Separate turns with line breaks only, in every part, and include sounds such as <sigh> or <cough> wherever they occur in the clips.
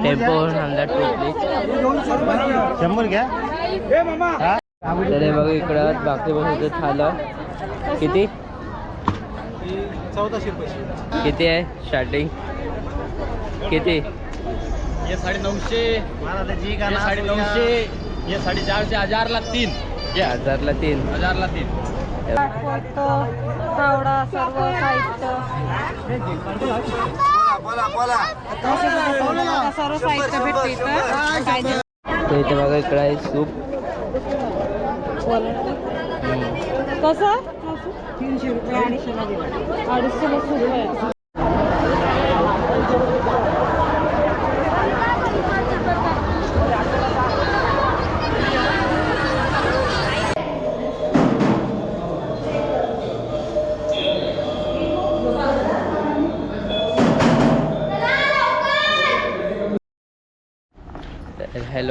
Tempo हे इकडं बाकी बसायचं थालं किती
रुपये
किती आहे? स्टार्टिंग किती?
ये साडे नऊशे ये साडे नऊशे ये साडे चारशे हजारला तीन। ये
हजारला तीन।
हजारला तीन।
फावडा सर्व साहित्य सर्व साहित्य भेटते इथं पाहिजे
तर इथे बघा इकडं आहे सूप.
कसं? तीनशे रुपये अडीचशेला दिला.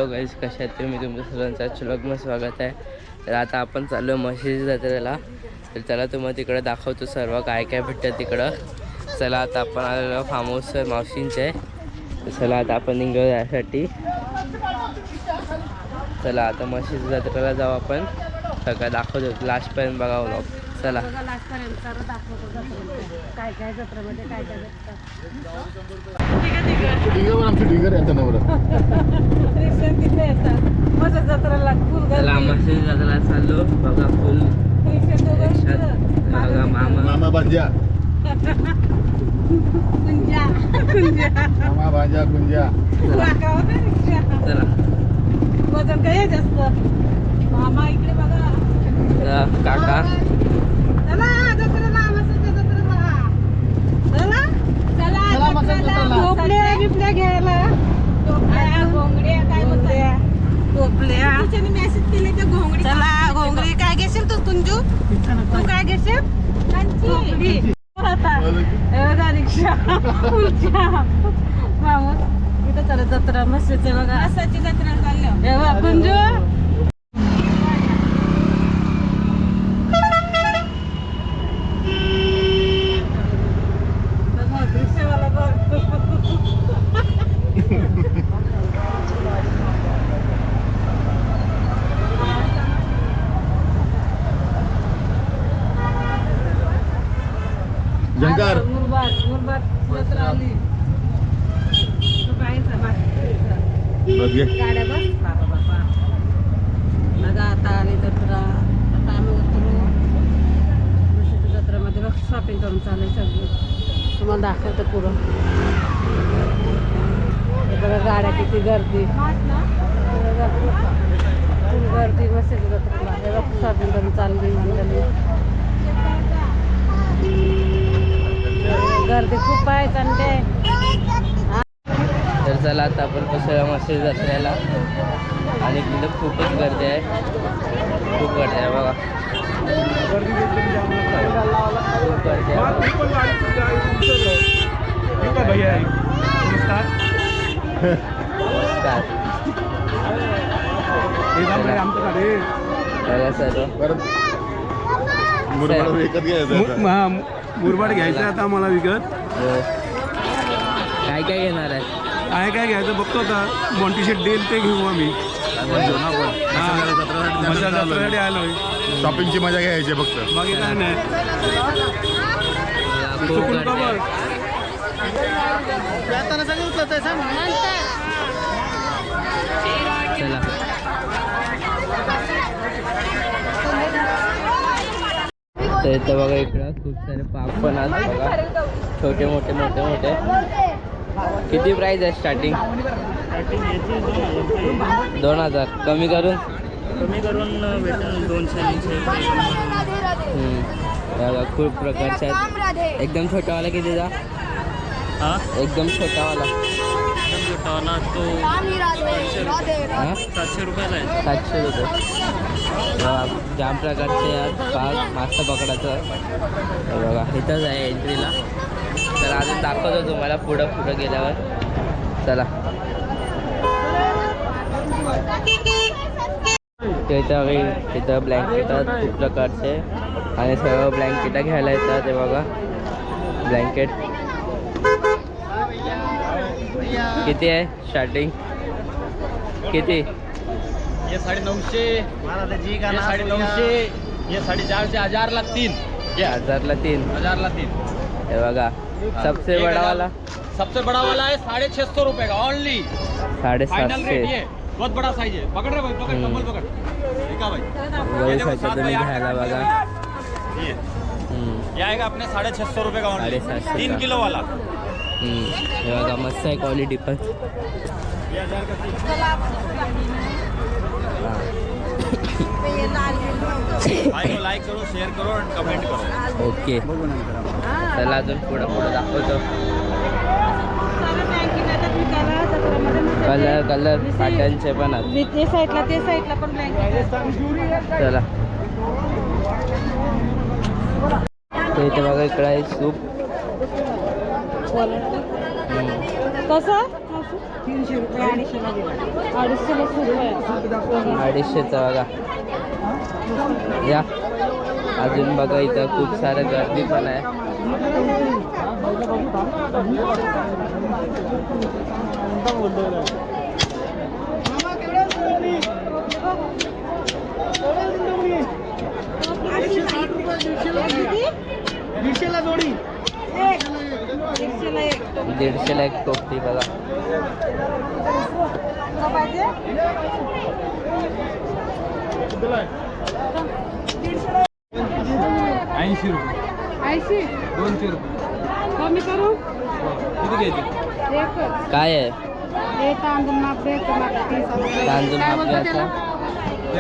गाईज कशा आहेत मी तुमच्या सर्वांचं चलग्न स्वागत आहे. तर आता आपण चाललो आहे म्हशीच्या जत्रेला. तर चला तुम्हाला तिकडं दाखवतो सर्व काय काय भेटतं तिकडं. चला आता आपण आलेलो फार्म हाऊस मावशींचे. तर चला आता आपण निघलो यासाठी. चला आता म्हशीच्या जत्रेला जाऊ आपण. सगळं दाखवतो. लास्टपर्यंत बघा व्लॉग चला
काय काय जत्रेमध्ये काय काय
आमची ढिंगर
रिक्षा तिथे येतात. माझ्या जत्रेला फुल गर्दी.
जत्रेला चाललो. बघा फुल. बघा मामा.
मामा भांजा.
कुंजा.
मामा भांजा कुंजा.
चला.
वजन काय जास्त? मामा इकडे बघा.
काका.
टोपल्या घ्यायला. टोपल्या घोंगड्या काय म्हणताय टोपल्या मेसेज केले त्या घोंगडी चला घोंगडी काय घेशील तू तुंजू? तू काय घेशील? टोपली आता. रिक्षा. उलच्या मामूस इथं चला जत्रा मस्तीचे बघा. मस्ताची जत्रा चालल्या कुंजू बघा, रिक्षावाला बघ.
जंगार
मुरबाड मुरबाड जत्रा आली तो पाहायचा बा.
बघे
गाड्या बघ बाबा बाबा बघा आता आली जत्रा आता आम्ही उतरू म्हशीच्या जत्रेमध्ये बघ शॉपिंग करून चालू सगळं तुम्हाला दाखवतो पुरं हे बघा गाड्या किती गर्दी हे बघा, गर्दी म्हशीच्या जत्रेला हे बघ करून चालली मंडळी. गर्दी खूप आहे संडे.
तर चला आता आपण कसं मस्त जत्रेला. आणि तिथं खूपच गर्दी आहे. खूप गर्दी आहे बघा. खूप गर्दी आहे. नमस्कार <laughs>
मुरबाड घ्यायचं
मुरबाड घ्यायचं आहे आता आम्हाला विकत.
हो. काय काय घेणार आहे?
काय काय घ्यायचं बघतो आता. मोंटी शेट देईल ते घेऊ आम्ही. मजा जत्रेसाठी आलोय.
शॉपिंगची मजा घ्यायची फक्त.
बाकी काय नाही. का
आहे.
बघ
चला तर इथं बघा इकडं खूप सारे पाक पण आहेत बघा. छोटे मोठे मोठे मोठे. किती प्राईज आहे स्टार्टिंग दोन हज़ार. कमी करून?
कमी करून भेटेल दोनशे
हम्म. बघा खूप प्रकारचे आहेत. एकदम छोटावाला कितीचा
हा?
एकदम छोटावाला.
छोटावाला तो सातशे रुपयाला आहे.
सातशे रुपये. जाम प्रकारचे पाच पाक मासा बघा इथंच आहे एंट्रीला तर अजून दाखवतो तुम्हाला पुढं पुढं गेल्यावर. चला. तिथं तिथं ब्लँकेट खूप प्रकारचे. आणि सर्व ब्लँकेट घ्यायला येतात ते बघा. ब्लँकेट किती आहे स्टार्टिंग किती?
ये साढ़े नौ से ये साढ़े नौ से ये साढ़े चार से हजार ला तीन. ये
हजारला तीन.
हजार ला तीन.
हे बघा सबसे
एक
बडा
हजार-
वाला
सबसे बड़ा वाला है साढ़े छह सौ रुपए का ओनली फाइनल रेट
साडेसातशे
ये. बहुत बड़ा साइज है पकड़ रहे भाई पकड़
हम्म.
कंबल पकड़. ठीक है भाई.
घेऊ
ये देखो,
शकता
सात
तुम्ही
बाई आठ
घ्यायला
का
बघा.
ये.
हम्म.
ये आएगा अपने साढ़े छह सौ रुपए का ओनली
साढ़े सात सौ
तीन
का।
किलो वाला
हम्म. हे बघा मस्त आहे क्वालिटी पण.
ये हजार का तीन भाई को लाइक करो शेयर करो और कमेंट करो
ओके चला अजून पुढं पुढं दाखवतो. कलर कलर पॅटर्नचे पण
ते साईडला ते साईडला पण
चला. ते इथे बघा इकडं आहे सूप.
कसं? तीनशे रुपये अडीचशेला दिला अडीचशेला सुरू आहे.
अडीचशेचा बघा. या. अजून बघा इथं खूप सारं गर्दी पण आहे.
दीडशेला जोडी.
दीडशेला एक
टोपली बघा.
ऐंशी रुपये.
ऐंशी?
दोनशे रुपये.
कमी करू?
किती घ्यायचे?
एक
काय आहे?
हे तांदूळ माप
घ्यायचा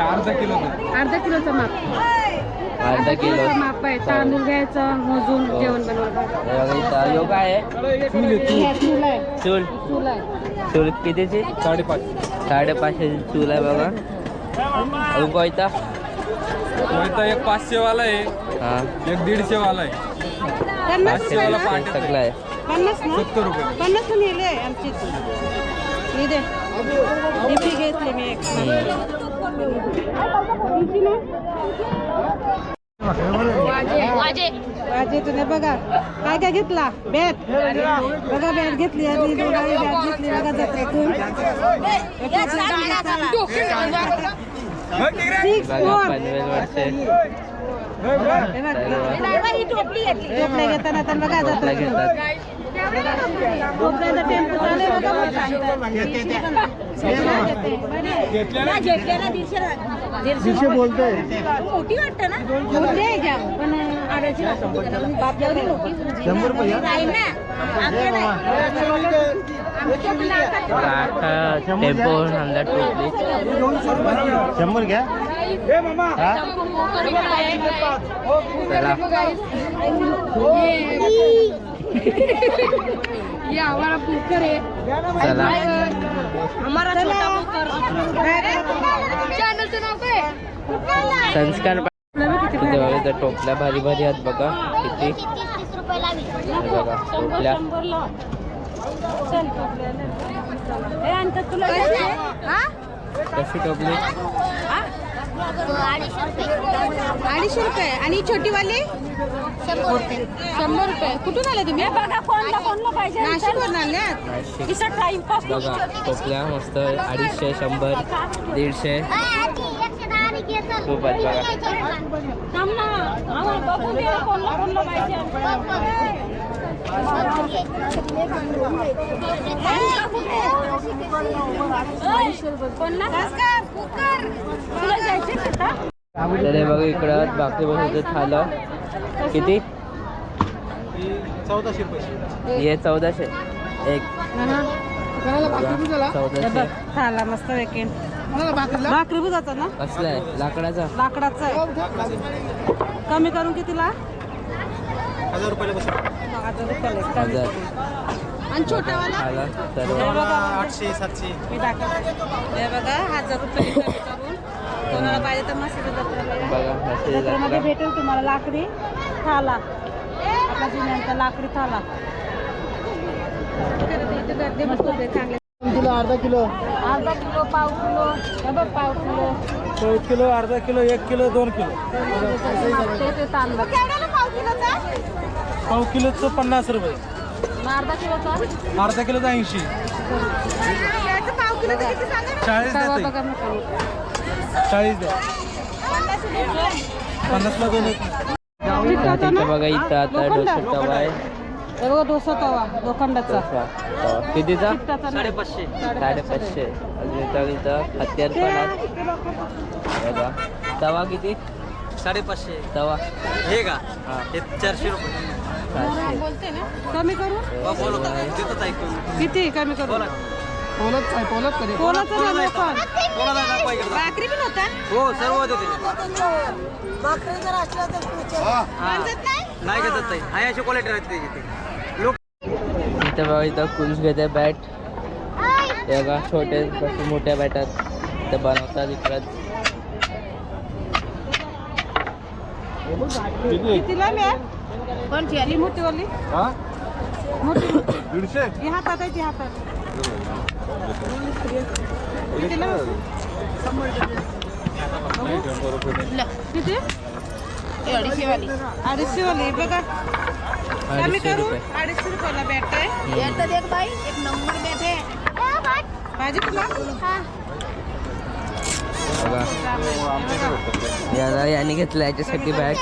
अर्धा किलो
अर्धा किलोचं माप.
अर्धा किलो.
माप आहे. तांदूळ घ्यायचं मोजून जेवण बनवायचं
हे बघा इथं यो काय आहे
चूल. आहे.
चूल.
चूल आहे.
चूल कितीची?
साडेपाच.
साडेपाचशेची चूल आहे बघा. अजून कोयता
तो एक पाचशे वाला आहे.
हां.
एक दीडशे वाला आहे
पन्नास
पाचशे वाला पाच सगळं आहे.
पन्नास
सत्तर रुपये.
पन्नास नेले आमची. हे दे डीपी घेतली मी एक. वाजे. तुने बघा. काय काय घेतला? बॅट. बघा बॅट घेतली आणि बघा बॅट घेतली. बघा जत्रेतून. सिक्स
बघा.
फोर घेताना तर बघा
टोपल्या
दीडशे बोलतोय.
मोठी वाटतं ना? मोठी आहे घ्या पण मोठी
शंभर रुपये
टेम्पो टोपली
शंभर घ्या.
चला. <laughs>
ये हमारा है
चला.
हमारा छोटा नाव काय?
संस्कार तिथे बघा इथं टोपल्या भारी भारी आहेत बघा किती. बघा टोपल्या.
तुला
कशी? टोपली?
अडीचशे रुपये. आणि छोटी वाली शंभर रुपये. कुठून आले तुम्ही? बघा कोणला कोणला पाहिजे? नाशिक. वरून आल्यात
नाशिक बघा टोपल्या मस्त अडीचशे शंभर दीडशे. खूप आहेत बघा. तर बघा इकडं बाकी बसायचं थालं. किती?
चौदाशे रुपये.
हे चौदाशे. एक. चौदाशे.
झाला मस्त वेकेंड भाकरी बुजाचा ना?
कसला आहे? लाकडाचा?
लाकडाचा आहे. कमी करून कितीला?
हजार रुपयाला बस
हजार रुपयाला आणि छोटावाला
आला सर्व
आठशे सातशे
मी दाखवते हे बघा हजार रुपये कमी करून कोणाला पाहिजे तर मस्त जत्रेला
बघा असे
जत्रेमध्ये
जत्रा.
भेटेल तुम्हाला लाकडी थाला आपला जुन्यांचा लाकडी थाला गर्दी चांगले
किलो अर्धा किलो
अर्धा किलो पाव किलो हे बघ पाव किलो
एक किलो अर्धा किलो एक किलो दोन किलो
ते तांदूळ पाव किलोचा
पाव किलोचं पन्नास रुपये
अर्धा किलोचा
अर्धा किलोचं ऐंशी? चाळीस
बघा ना
चाळीस द्या. पन्नासला दोन
आता इथं बघा इथं आता डोसा तवा आहे.
हे बघा डोसा तवा लोखंडाचा.
डोसा तवा. कितीचा?
पिठाचा नाही.
साडेपाचशे. अजून इथं इथं हत्यार पण आहे बघा. तवा किती?
साडेपाचशे.
तवा.
हे का?
हा.
हे चारशे रुपये.
कमी करू? किती कमी करू?
पोलत आहे पोलत कधी?
इकडं.
भाकरी पण होता
हो. सर्व नाही? घेतात ताई. आहे अशी क्वालिटी राहते त्याची लोक
इथं बघा इथं कुंज घेते बॅट. हे बघा छोटे पासून मोठ्या बॅटात. ते बनवतात इकडं.
कितीला मी? कोणची आली मोठी वाली
हा
मोठी
दीडशे
ही हातात आहे ती हातात कितीला किती अडीचशे वाली अडीचशे वाली बघा कमी करू अडीचशे रुपयाला बॅट आहे
हम्म.
एक बाई एक नंबर बॅट आहे भाजी तुला
याला याने घेतलं याच्यासाठी बॅट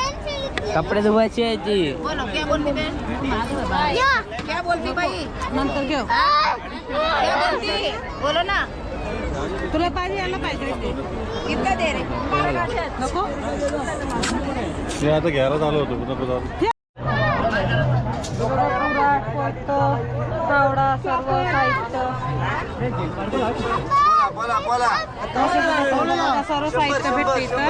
कपडे धुवायची आहे ती
बोलो क्या बोलती बहन क्या बोलती भाई
नंतर घेऊ.
क्या बोलती? बोलो ना.
तुला पाहिजे यायला पाहिजे
दे
नको.
मी आता घ्यायला चालू होतो
पट्ट सावडा सर्व साहित्य. सर्व साहित्य भेटते इथं.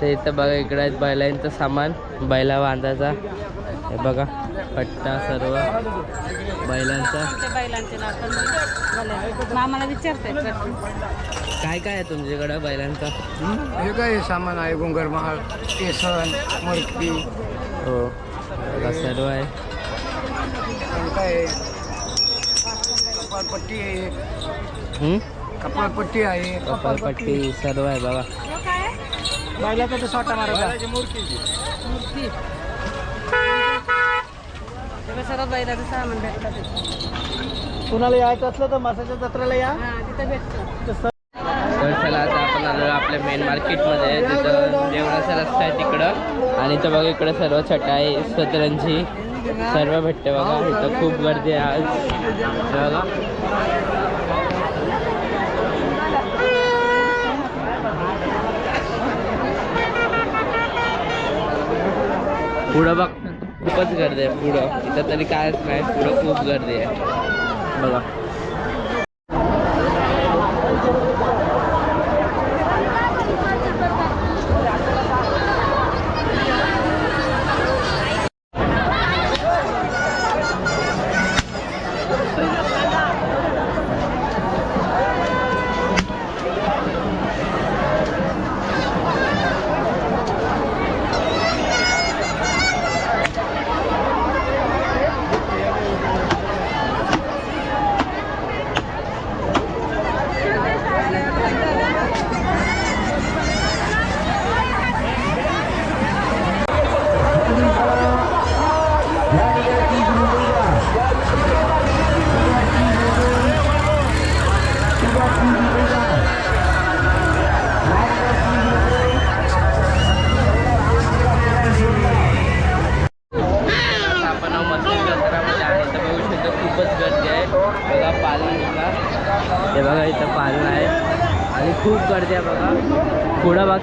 ते इथं बघा इकडे आहेत बैलांचं सामान बैला बांधायचा हे बघा पट्टा सर्व बैलांचा.
मामाला
काय काय आहे तुमच्याकडं बैलांचं?
हे? काय सामान आहे गुंगरमहाल केसन मुरकी
हो बघा सर्व आहे.
काय कपाळपट्टी आहे.
हम्म?
कपाळपट्टी आहे.
कपालपट्टी सर्व आहे बघा.
बैलाचा तो मारायचा.
मूर्ती. सर्व बैलाचं सामान भेटतं तिथं.
कुणाला यायचं असलं तर मासाच्या जत्रेला या.
हा तिथं भेटतं.
तर चला आता आपण आलो आपल्या मेन मार्केटमध्ये तिथं जेवणाचा रस्ता आहे तिकडं. आणि इथं बघा इकडं सर्व चटाई सतरंजी सर्व भेटते बघा. इथं खूप गर्दी आहे आज. बघा. पुढं बघ. खूपच गर्दी आहे पुढं. इथं तरी कायच नाही पुढं खूप गर्दी आहे. बघा.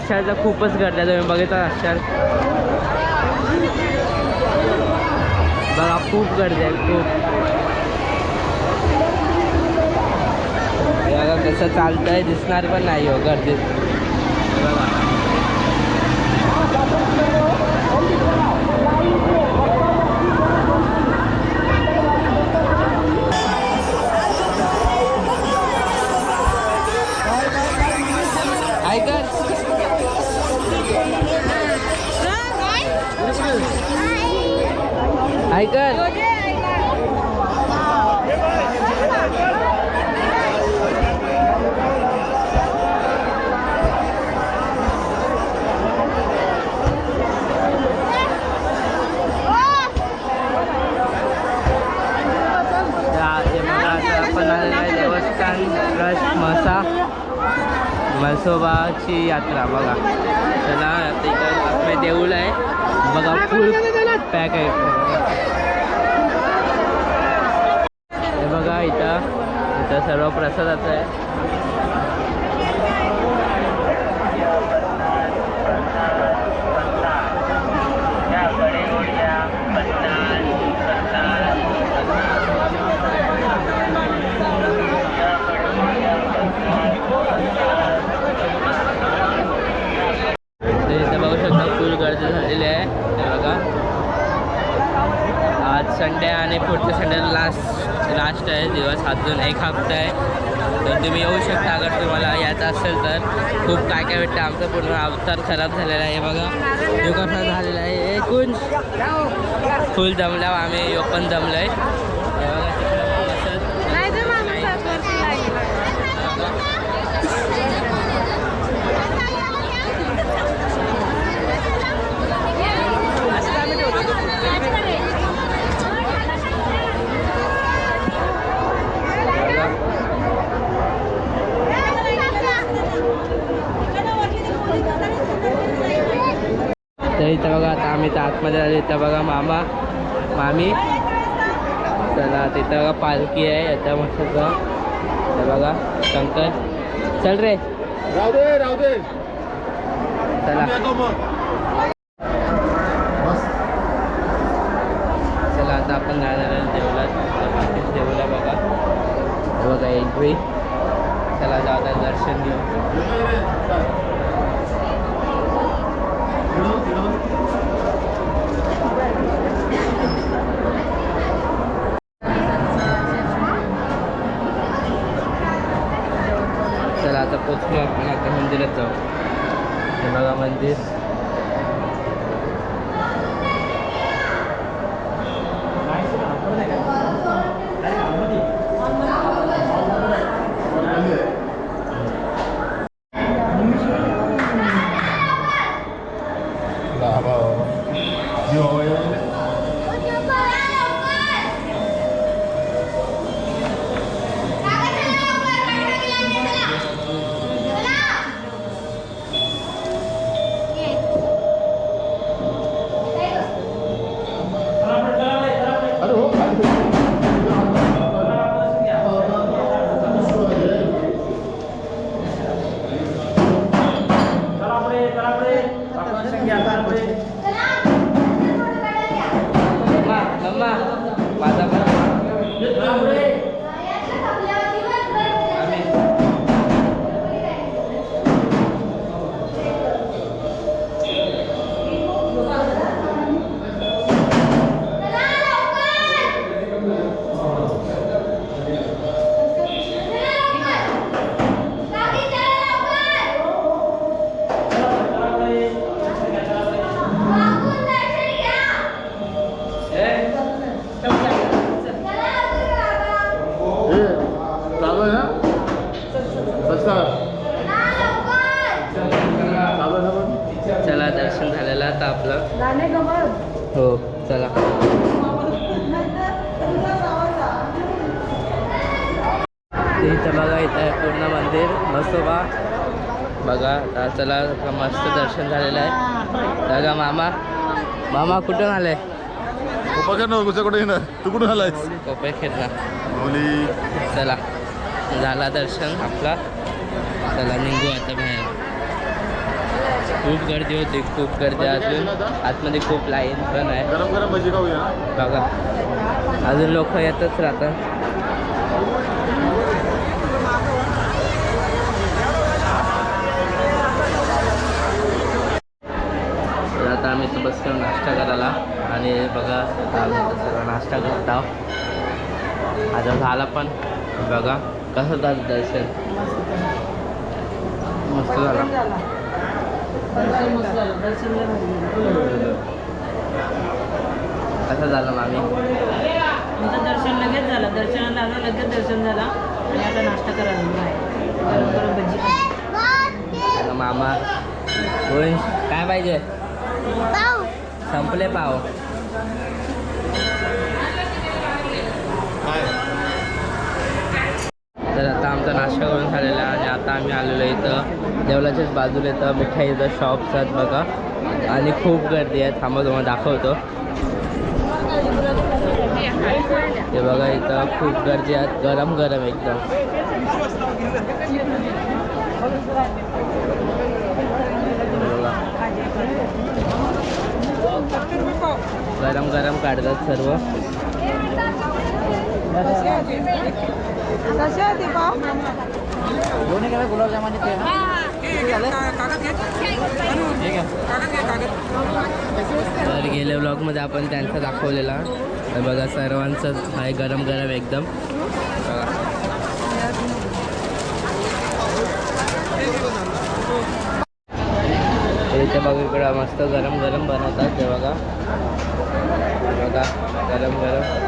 बघा तर खूपच गर्दी आहे. तुम्ही बघितलं अक्षर बघा खूप गर्दी आहे खूप. बघा कसं चालतंय दिसणार पण नाही हो गर्दीत. बघा. बघा फुल पॅक आहे. हे बघा इथं इथं सर्व प्रसादाचं आहे तर इथं बघू शकता फुल गर्दी झालेली आहे हे बघा आज संडे आणि पुढच्या संडे लास्ट लास्ट आहे. दिवस अजून एक हफ्ता आहे. तर तुम्ही येऊ शकता अगर तुम्हाला यायचं असेल तर. खूप काय काय भेटतं आमचा पूर्ण अवतार खराब झालेला आहे. बघा. यो कसा झालेला आहे. एकूण. फुल जमल्यावर आम्ही ओपन पण जमलं आहे हे बघा तिकडं असं-
नाही तर माणूस सासवडची लागेल.
तर इथं बघा आता आम्ही तर आतमध्ये आलो इथं बघा मामा मामी. चला तिथं बघा पालखी आहे याच्या मस्त हे बघा शंकर. चल रे.
राहू दे राहू दे.
चला. चला आता आपण जाणार बाकीच देऊला बघा. बघा एंट्री चला जाऊ आता दर्शन घेऊ. चला आता पोचलो आपण आता मंदिरात जाऊ. हे बघा मंदिर.
हो चला.
ते इथं बघा इथं आहे पूर्ण मंदिर. मस्तोबा बघा. आता चला मस्त दर्शन झालेलं आहे. बघा मामा. मामा कुठून आले
पप्पा ना कुठे येणार. तू कुठून आलायस?
कोपे खेळला
बोली
चला. झाला दर्शन आपला. चला निघू आता बाहेर. खूप गर्दी होती खूप गर्दी अजून. आतमध्ये खूप लाईन पण आहे.
गरम गरम भजी खाऊया.
बघा. अजून लोक येतच राहतात. तर आता आम्ही इथं बसलो नाश्ता करायला. आणि बघा सर्व नाश्ता करत आहोत. आता झाला पण. बघा कसं झालं दर्शन? मस्त झाला. कसं झालं मामी?
आमचं दर्शन लगेच झालं. दर्शनाला आलं लगेच दर्शन झालं. आणि आता नाश्ता करायला गरम गरम भजी
मामा. होईल काय पाहिजे? संपले पाव. तर आता आमचा नाश्ता करून झालेला आता आम्ही आलेलो इथं. देवलाच्याच बाजूला इथं मिठाईचं शॉप्स आहेत बघा. आणि खूप गर्दी आहे. थांबा तुम्हाला दाखवतो. ते बघा इथं खूप गर्दी आहेत गरम गरम एकदम बघा. गरम गरम काढतात सर्व तर गेल्या ब्लॉगमध्ये आपण त्यांचा दाखवलेला. तर बघा सर्वांचं आहे गरम गरम एकदम. इथे बघा इकडं मस्त गरम गरम बनवतात ते बघा. बघा गरम गरम.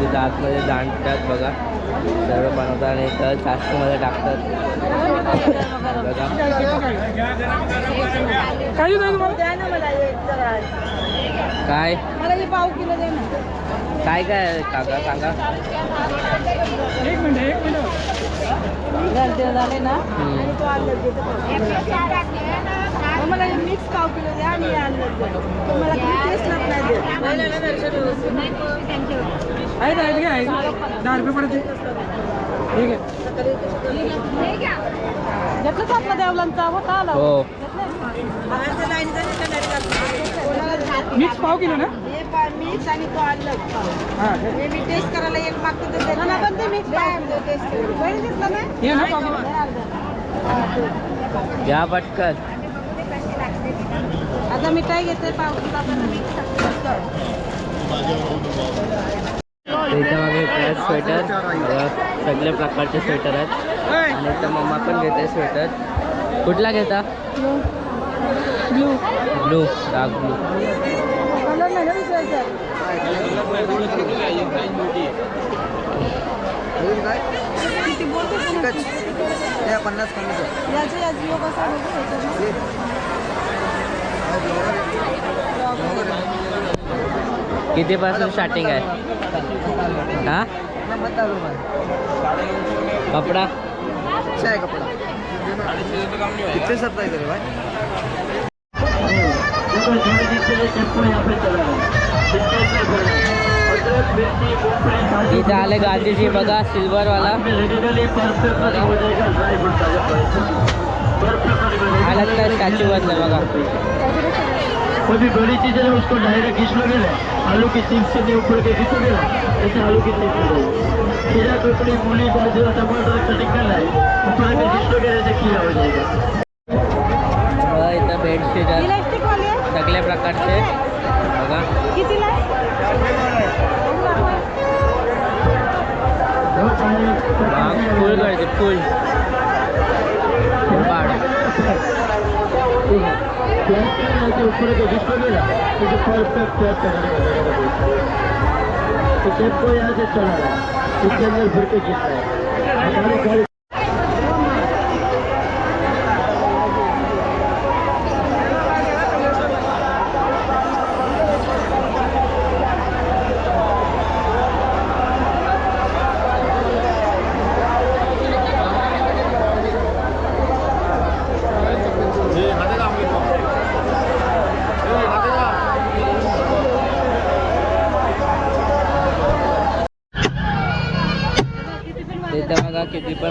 तिथं आतमध्ये जाणतात बघा. सर्व बनवतात आणि इथं जास्तमध्ये टाकतात. बघा.
द्या ना मला एक जरा.
काय?
मला हे पाव किलो दे ना.
काय काय काका सांगा.
झाले ना.
हम्म.
आणि तो आणलं देतो मग मला हे मिक्स पाव किलो द्या आणि हे आणलं द्या तो मला टेस्टच नाही देत नाही ना दर्शन व्यवस्थित घेतलंच आपला देवलांचा होता आला
हो
मिक्स पाव किलो ना हे मिक्स आणि तो आणलं पाव हे मी टेस्ट करायला एक मागतो तर. पण ते मिक्स पाव टेस्ट बरं ना
या पटकन
आता मिठाई घेते पाव
इथे मागे स्वेटर बघा, सगळे प्रकारचे स्वेटर आहेत. आणि इथं मम्मा पण घेते स्वेटर कुठला घेता?
ब्लू
ब्लू डार्क ब्लू
बोलतो
पन्नास कमी
याचे या जिओ कसा
कितीपासून स्टार्टिंग आहे? हा? कपडा?
अच्छा कपड़ा. कितने सब प्राइस भाई?
इथे आले गांधीजी बघा सिल्वरवाला लगता स्टॅच्यू बदला बघा.
कोई भी बड़ी चीज है उसको डायरेक्ट खींच लोगे ना आलू की सीख से ऊपर के खींचोगे ना जैसे आलू की सीख हो गई खीरा ककड़ी मूली गाजर टमाटर कटिंग करना है ऊपर के खींच लोगे जैसे खीरा हो जाएगा
इथं बेडशीट सगळ्या प्रकारचे. बघा.
कितीला
हा, फुल गळते फुल.
प्लास्टिक ऊपर के खींच लोगे ना जैसे परफेक्ट तो टेप को यहाँ से है इसके अंदर भर के है हमारी गाड़ी
तिथं बघा किती पण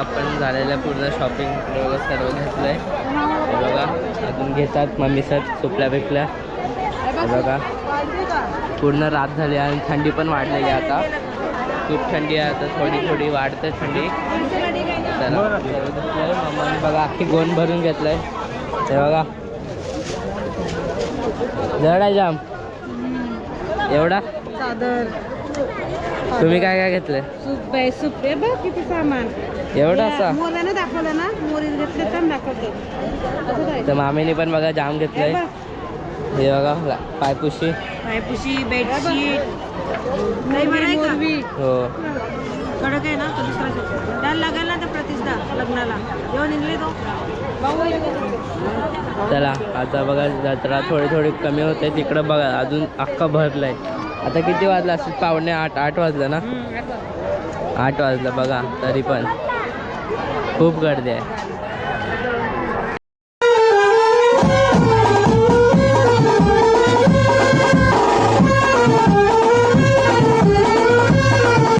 आपण झालेलं पूर्ण शॉपिंग सर्व घेतलंय. बघा अजून घेतात मम्मी सर सुपल्या बिपल्या. हे बघा पूर्ण रात झाली आणि थंडी पण वाढलेली आहे आता. खूप थंडी आहे आता थोडी थोडी वाढते थंडी. बघा अख्खी गोण भरून घेतलंय. हे बघा. जड आहे जाम. एवढा?
चादर.
तुम्ही काय काय घेतलंय?
सूप आहे सूप. आहे बघ किती सामान.
एवढं असा?
दाखवलं ना? मोरीन घेतले तर दाखवते.
तर मामीने पण बघा जाम घेतलंय. हे बघा. पायपुशी.
पायपुशी बेडशीट.
हो.
कडक आहे ना? तो दुसरा शब्द. त्याला लागेल ना त्या प्रतिष्ठा लग्नाला. येऊन निघले तो.
चला आता बघा जत्रा थोडी थोडी कमी होते. तिकडं बघा अजून अख्खं भरलंय. आता किती वाजलं असेल पावणे आठ आठ वाजलं ना? आठ वाजलं बघा तरी पण. खूप गर्दी आहे.